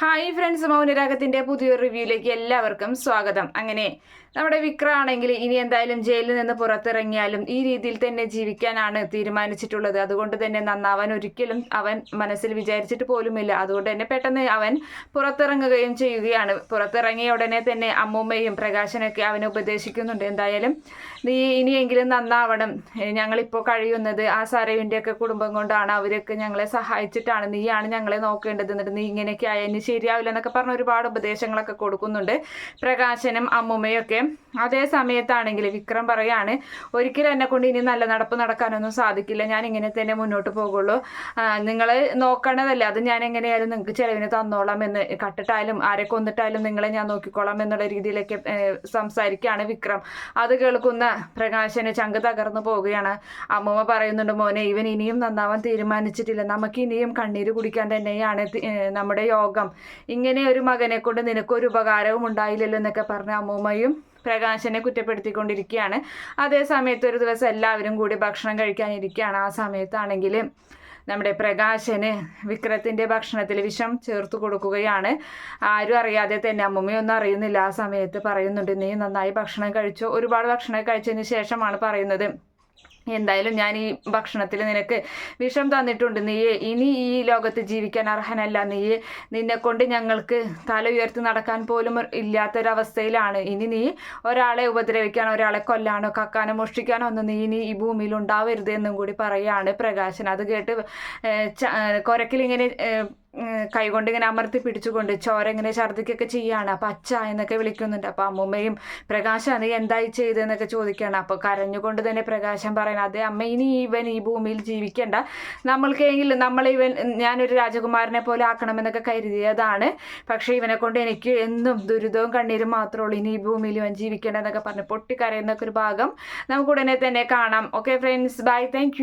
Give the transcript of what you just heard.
Hi friends മൗനരാഗത്തിന്റെ പുതിയൊരു റിവ്യൂയിലേക്ക് എല്ലാവർക്കും സ്വാഗതം. അങ്ങനെ നമ്മുടെ വിക്രാണെങ്കിൽ ഇനി എന്തായാലും ജയിലിൽ നിന്ന് പുറത്തിറങ്ങിയാലും ഈ രീതിയിൽ തന്നെ ജീവിക്കാനാണ് തീരുമാനിച്ചിട്ടുള്ളത്. അതുകൊണ്ട് തന്നെ നന്നാവാൻ ഒരിക്കലും അവൻ മനസ്സിൽ വിചാരിച്ചിട്ട് പോലുമില്ല. അതുകൊണ്ട് തന്നെ പെട്ടെന്ന് അവൻ പുറത്തിറങ്ങുകയും ചെയ്യുകയാണ്. പുറത്തിറങ്ങിയ ഉടനെ തന്നെ അമ്മൂമ്മയും പ്രകാശനൊക്കെ അവനെ ഉപദേശിക്കുന്നുണ്ട്. എന്തായാലും നീ ഇനിയെങ്കിലും നന്നാവണം. ഞങ്ങളിപ്പോൾ കഴിയുന്നത് ആ സരവിന്റെ കുടുംബം കൊണ്ടാണ്. അവരൊക്കെ ഞങ്ങളെ സഹായിച്ചിട്ടാണ്. നീയാണ് ഞങ്ങളെ നോക്കേണ്ടത്. എന്നിട്ട് നീ ഇങ്ങനെയൊക്കെ ആയാൽ ഇനി ശരിയാവില്ല എന്നൊക്കെ പറഞ്ഞ് ഒരുപാട് ഉപദേശങ്ങളൊക്കെ കൊടുക്കുന്നുണ്ട്. പ്രകാശനും അമ്മുമ്മയും ഒക്കെ അതേ സമയത്താണെങ്കിൽ വിക്രം പറയാണ് ഒരിക്കലും എന്നെ കൊണ്ട് ഇനി നല്ല നടപ്പ് നടക്കാനൊന്നും സാധിക്കില്ല. ഞാൻ ഇങ്ങനെ തന്നെ മുന്നോട്ട് പോകുള്ളൂ. നിങ്ങൾ നോക്കണതല്ലേ അത് ഞാൻ എങ്ങനെയായാലും നിങ്ങൾക്ക് ചിലവിന് തന്നോളാം എന്ന് കട്ടിട്ടായാലും ആരെ കൊന്നിട്ടായാലും നിങ്ങളെ ഞാൻ നോക്കിക്കോളാം എന്നുള്ള രീതിയിലേക്ക് സംസാരിക്കുകയാണ് വിക്രം. അത് കേൾക്കുന്ന പ്രകാശന് ചങ്ക് തകർന്നു പോവുകയാണ്. അമ്മമ്മ പറയുന്നുണ്ട് മോനെ ഇവൻ ഇനിയും നന്നാവാൻ തീരുമാനിച്ചിട്ടില്ല. നമുക്ക് ഇനിയും കണ്ണീര് കുടിക്കാൻ തന്നെയാണ് നമ്മുടെ യോഗം. ഇങ്ങനെ ഒരു മകനെ കൊണ്ട് നിനക്കൊരു ഉപകാരവും ഉണ്ടായില്ലല്ലോ എന്നൊക്കെ പറഞ്ഞ അമ്മൂമ്മയും പ്രകാശനെ കുറ്റപ്പെടുത്തിക്കൊണ്ടിരിക്കുകയാണ്. അതേ സമയത്ത് ഒരു ദിവസം എല്ലാവരും കൂടി ഭക്ഷണം കഴിക്കാനിരിക്കുകയാണ്. ആ സമയത്താണെങ്കിൽ നമ്മുടെ പ്രകാശന് വിക്രത്തിന്റെ ഭക്ഷണത്തിൽ വിഷം ചേർത്ത് കൊടുക്കുകയാണ്. ആരും അറിയാതെ തന്നെ അമ്മമ്മയൊന്നും അറിയുന്നില്ല. ആ സമയത്ത് പറയുന്നുണ്ട് നീ നന്നായി ഭക്ഷണം കഴിച്ചോ? ഒരുപാട് ഭക്ഷണം കഴിച്ചതിന് ശേഷമാണ് പറയുന്നത്. എന്തായാലും ഞാൻ ഈ ഭക്ഷണത്തിൽ നിനക്ക് വിഷം തന്നിട്ടുണ്ട്. നീ ഇനി ഈ ലോകത്ത് ജീവിക്കാൻ അർഹനല്ല. നീ നിന്നെ കൊണ്ട് ഞങ്ങൾക്ക് തല ഉയർത്തി നടക്കാൻ പോലും ഇല്ലാത്തൊരവസ്ഥയിലാണ്. ഇനി നീ ഒരാളെ ഉപദ്രവിക്കാനോ ഒരാളെ കൊല്ലാനോ കക്കാനോ മോഷ്ടിക്കാനോ ഒന്നും നീ ഇനി ഈ ഭൂമിയിൽ ഉണ്ടാവരുത് എന്നും കൂടി പറയുകയാണ് പ്രകാശൻ. അത് കേട്ട് കൊരക്കിലിങ്ങനെ കൈകൊണ്ട് ഇങ്ങനെ അമർത്തി പിടിച്ചുകൊണ്ട് ചോര ഇങ്ങനെ ഛർദ്ദിക്കൊക്കെ ചെയ്യാണ്. അപ്പം അച്ഛ എന്നൊക്കെ വിളിക്കുന്നുണ്ട്. അപ്പം അമ്മൂമ്മയും പ്രകാശം നീ എന്തായി ചെയ്തതെന്നൊക്കെ ചോദിക്കുകയാണ്. അപ്പോൾ കരഞ്ഞുകൊണ്ട് തന്നെ പ്രകാശം പറയണം അതെ അമ്മ ഇനി ഇവൻ ഈ ഭൂമിയിൽ ജീവിക്കേണ്ട. നമ്മൾക്കെങ്കിലും നമ്മൾ ഇവൻ ഞാനൊരു രാജകുമാരനെ പോലെ ആക്കണമെന്നൊക്കെ കരുതിയതാണ്. പക്ഷേ ഇവനെ കൊണ്ട് എനിക്ക് എന്നും ദുരിതവും കണ്ണീരും മാത്രമേ ഉള്ളൂ. ഇനി ഈ ഭൂമിയിൽ ഇവൻ ജീവിക്കേണ്ടതെന്നൊക്കെ പറഞ്ഞ് പൊട്ടിക്കരയുന്നൊക്കെ ഒരു ഭാഗം നമുക്ക് ഉടനെ തന്നെ കാണാം. Okay friends bye thank